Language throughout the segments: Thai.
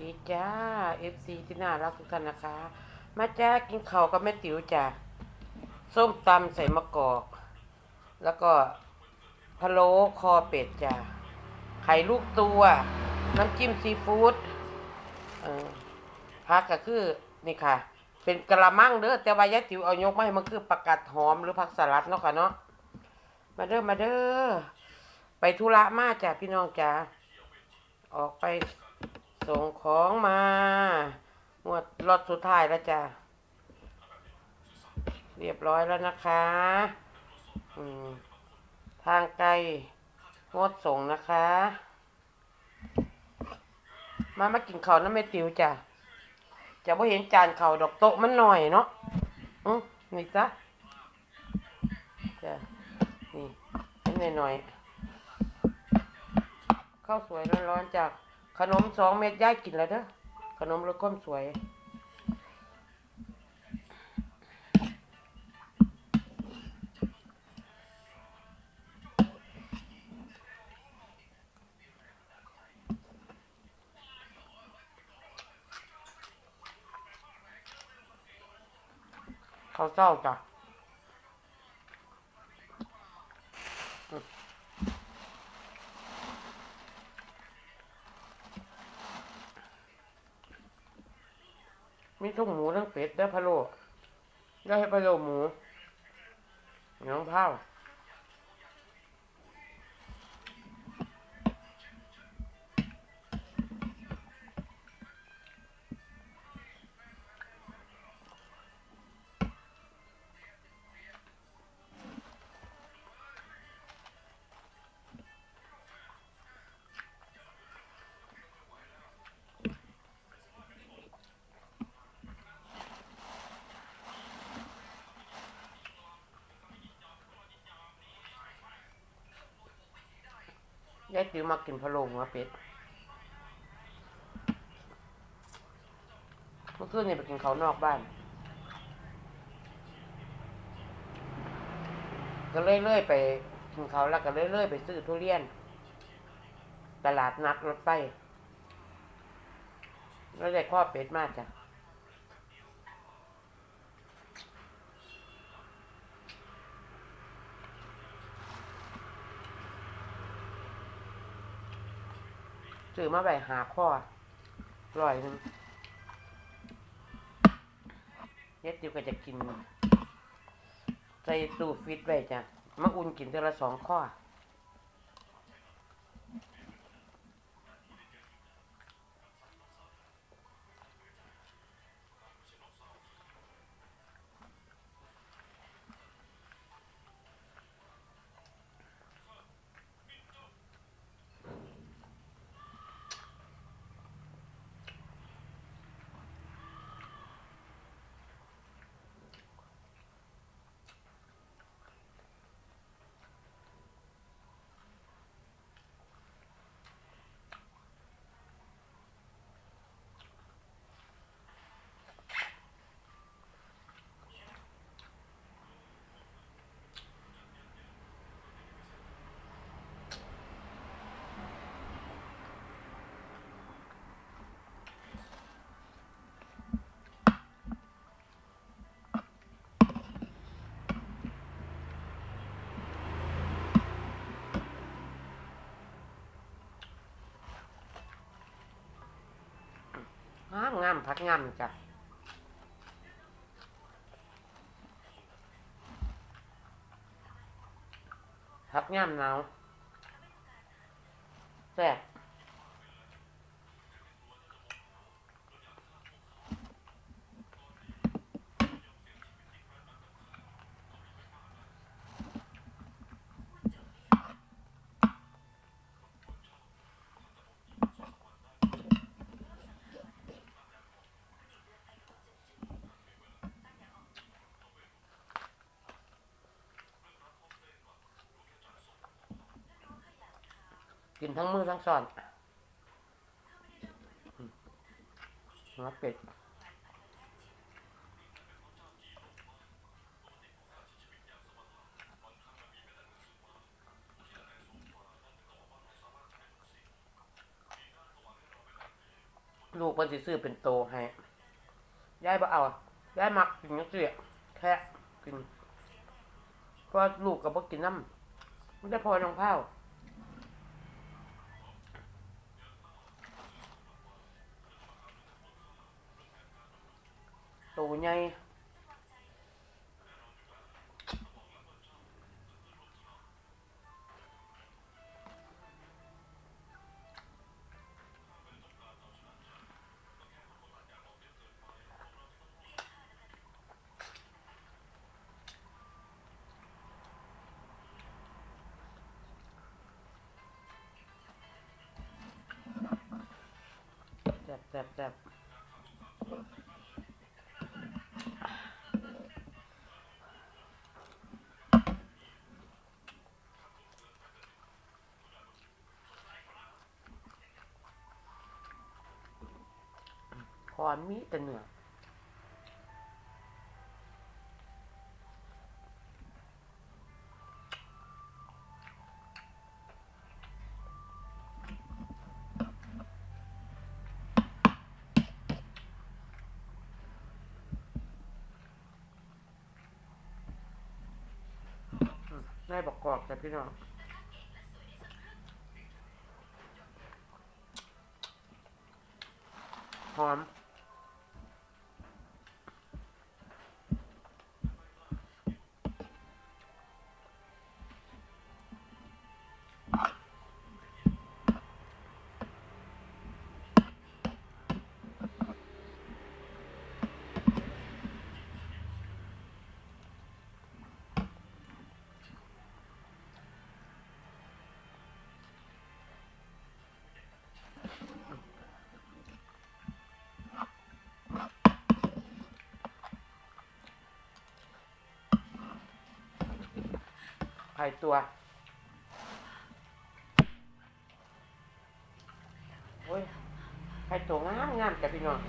ดีจ้า FC ที่น่ารักทุกท่านนะคะ มาจ้ากินข้าวกับแม่ติ๋วจ้าส้มตำใส่มะกอก แล้วก็พะโล้คอเป็ดจ้าไข่ลูกตัว น้ำจิ้มซีฟู้ดพักก็คือนี่ค่ะ เป็นกระมังเด้อแต่ว่ายายติ๋วเอายกมาให้มันคือประกาศหอมหรือผักสลัดเนาะค่ะเนาะมาเด้อมาเด้อไปธุระมาจ้ะพี่น้องจ้าออกไป ส่งของมางวดรถสุดท้ายแล้วจ้ะ เรียบร้อยแล้วนะคะทางไกลงดส่งนะคะ มามากินข้าวน้ำเมติวจ้ะจะไ่เห็นจานเข่าวดอกโต๊ะมันหน่อยเนาะอืมนี่ซะจ้ะนี่ให้หน่อยหน่อยๆข้าวสวยร้อนๆจาก ขนมสองเม็ดย่ายกินแล้วเด้อขนมรสข้มสวยข้าวเจ้าจ้ะ ทั้งหมูทั้งเป็ดได้พะโล้ได้ให้พะโล้หมูน้องเผา ยายติ๋วมากินพะโล้หัวเป็ดเมื่อคืนนี่ไปกินเขานอกบ้าน ก็เลื่อยๆไปกินเขาแล้วก็เลื่อยๆไปซื้อทุเรียน ตลาดนัดรถไฟแล้วได้ข้อเป็ดมากจ้ะ ซื้อมาใบหาข้อร่อยหนึงเย็ดติวก็จะกิน ใส่ตู้ฟิตไว้จ้ะมาอุ่นกินเทอละสองข้อ งามงามพักงามจ้ะพักงามหนาวแซ่บ กินทั้งมือทั้งซ่อนหัวเป็ดลูกเพิ่นสิซื้อเป็นโตให้ยายบ่เอายายมักกินจังซี่แค่กินเพราะลูกก็บ่กินน้ำมันได้พอน้องเผา โตใหญ่แซ่บแซ่บแซ่บ พอมีแต่เนื้อได้บอกกรอบแต่พี่น้องหอม ไข่ตัว โอ้ยไข่ตัวงามงามจ้ะพี่น้อง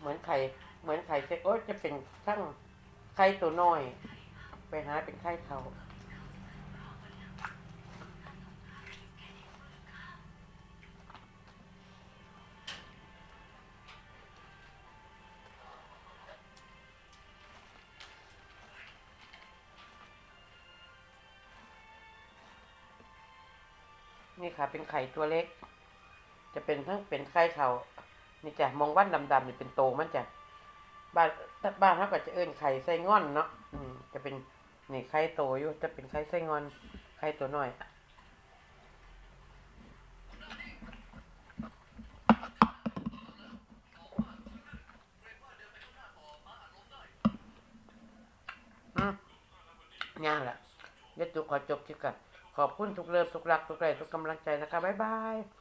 เหมือนไข่ เหมือนไข่เซ็กโอ้ยจะเป็นช่างไข่ตัวน้อย ไปหาเป็นไข่เขา นี่ค่ะ เป็นไข่ตัวเล็ก จะเป็นทั้งเป็นไข่เขานี่จ้ะมองวันดำๆนี่เป็นโตมันจ้ะบ้านบ้านเขาก็จะเอิ้นไข่ไส้งอนเนาะอืมจะเป็นนี่ไข่โตอยู่จะเป็นไข่ไส้งอนไข่ตัวน้อยอืมย่างแหละเดี๋ยวจุกขอจบคลิปกัน ขอบคุณทุกเลิฟทุกรักทุกแรงทุกกำลังใจนะคะ บ๊ายบาย